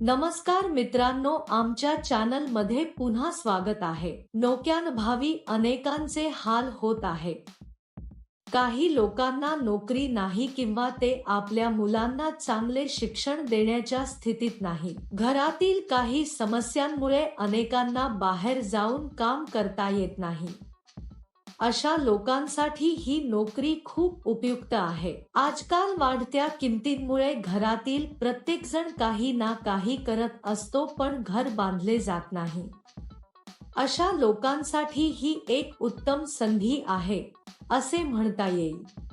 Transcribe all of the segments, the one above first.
नमस्कार मित्रांनो आमच्या चॅनलमध्ये पुन्हा स्वागत आहे. नोक्यान भावी अनेकांचे हाल होत आहे. काही लोकांना नोकरी नाही किंवा ते आपल्या मुलांना चांगले शिक्षण देण्याच्या स्थितीत नाही. घरातील काही समस्यांमुळे अनेकांना बाहेर जाऊन काम करता येत नाही. अशा लोकांसाठी ही नोकरी खूप उपयुक्त आहे. आजकाल वाढत्या किमतींमुळे घरातील प्रत्येक जण काही ना काही करत असतो पण घर बांधले जात नाही. अशा लोकांसाठी ही एक उत्तम संधी आहे, असे म्हणता येईल.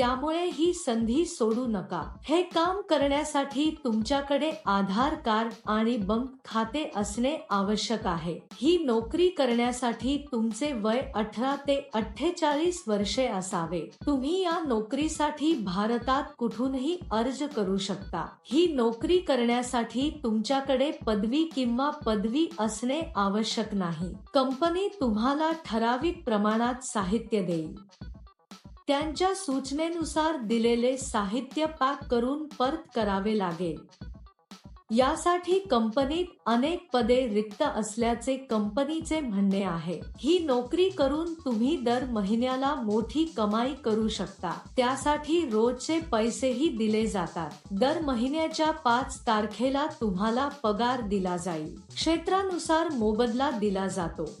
त्यामुळे ही संधी सोडू नका. हे काम करण्यासाठी तुमच्याकडे आधार कार्ड आणि बँक खाते असणे आवश्यक आहे. ही नोकरी करण्यासाठी तुमचे वय अठरा ते अठ्ठेचाळीस वर्षे असावे. तुम्ही या नोकरीसाठी भारतात कुठूनही अर्ज करू शकता. ही नोकरी करण्यासाठी तुमच्याकडे पदवी किंवा पदवी असणे आवश्यक नाही. कंपनी तुम्हाला ठराविक प्रमाणात साहित्य देईल. त्यांच्या सूचनेनुसार दिलेले साहित्य पॅक करून परत करावे लागेल. यासाठी कंपनीत अनेक पदे रिक्त असल्याचे कंपनीचे म्हणणे आहे. ही नोकरी करून तुम्ही दर महिन्याला मोठी कमाई करू शकता. त्यासाठी रोजचे पैसेही दिले जातात. दर महिन्याच्या पाच तारखेला तुम्हाला पगार दिला जाईल. क्षेत्रानुसार मोबदला दिला जातो.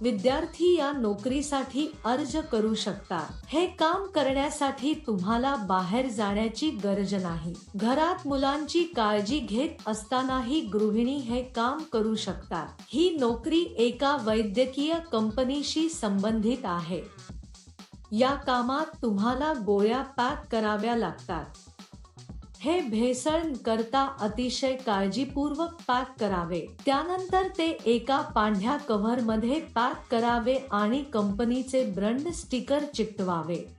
विद्यार्थी या नोकरीसाठी अर्ज करू शकता हे काम करण्यासाठी तुम्हाला बाहेर जाण्याची गरज नाही. घरात मुलांची काळजी घेत असतानाही गृहिणी हे काम करू शकतात. ही नोकरी एका वैद्यकीय कंपनीशी संबंधित आहे. या कामात तुम्हाला गोळ्या पॅक कराव्या लागतात. हे भेसळ करता अतिशय काळजीपूर्वक पॅक करावे. त्यानंतर ते एका पांढऱ्या कव्हरमध्ये पॅक करावे आणि कंपनीचे ब्रंड स्टिकर चिकटवावे.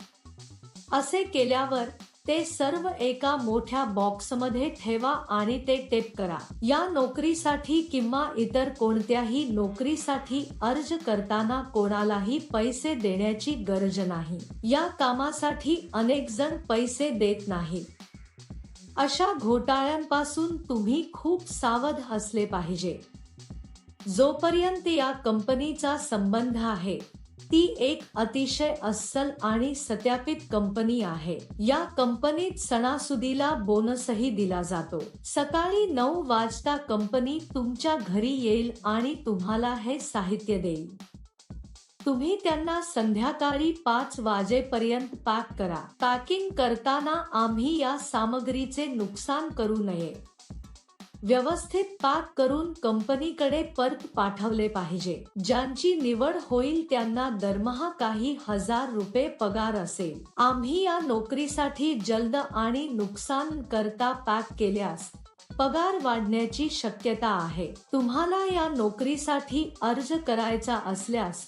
असे केल्यावर ते सर्व एका मोठ्या बॉक्समध्ये ठेवा आणि ते टेप करा. या नोकरीसाठी किंवा इतर कोणत्याही नोकरीसाठी अर्ज करताना कोणालाही पैसे देण्याची गरज नाही. या कामासाठी अनेक जण पैसे देत नाहीत. अशा घोटाळ्यांपासून तुम्ही खूप सावध असले पाहिजे. जोपर्यंत या कंपनीचा संबंध आहे ती एक अतिशय अस्सल आणि सत्यापित कंपनी आहे. या कंपनीत सणासुदीला बोनसही दिला जातो. सकाळी नऊ वाजता कंपनी तुमच्या घरी येईल आणि तुम्हाला हे साहित्य देईल. तुम्ही त्यांना संध्याकाळी पाच वाजेपर्यंत पॅक करा. पॅकिंग करताना आम्ही या सामग्रीचे नुकसान करू नये. व्यवस्थित पॅक करून कंपनीकडे परत पाठवले पाहिजे. ज्यांची निवड होईल त्यांना दरमहा काही हजार रुपये पगार असेल. आम्ही या नोकरीसाठी जलद आणि नुकसान करता पॅक केल्यास पगार वाढण्याची शक्यता आहे. तुम्हाला या नोकरीसाठी अर्ज करायचा असल्यास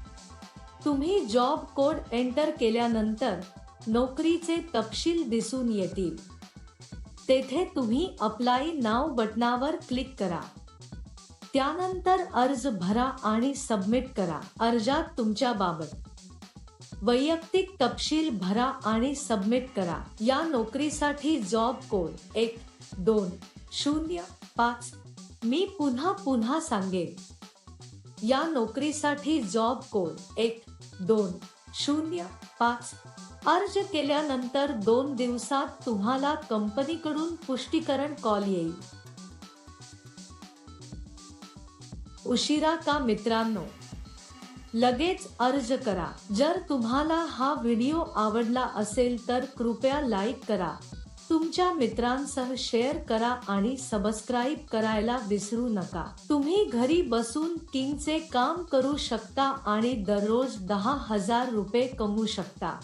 तुम्ही जॉब कोड एंटर केल्यानंतर नोकरीचे तपशील दिसून येतील. तेथे तुम्ही अप्लाय नाव बटनावर क्लिक करा. त्यानंतर अर्ज भरा आणि सबमिट करा. अर्जात तुमच्या बाबत. वैयक्तिक तपशील भरा आणि सबमिट करा. या नोकरीसाठी जॉब कोड एक दोन शून्य पाच. मी पुन्हा पुन्हा सांगेन. या नोकरीसाठी जॉब कोड एक दोन शून्य पाच. अर्ज केल्यानंतर दोन दिवसात तुम्हाला कंपनीकडून पुष्टीकरण कॉल येईल. उशिरा का मित्रांनो? लगेच अर्ज करा. जर तुम्हाला हा व्हिडिओ आवडला असेल तर कृपया लाईक करा. तुमच्या मित्रांसह शेअर करा आणि सबस्क्राईब करायला विसरू नका. तुम्ही घरी बसून किंगचे काम करू शकता आणि दररोज दहा हजार रुपये कमवू शकता.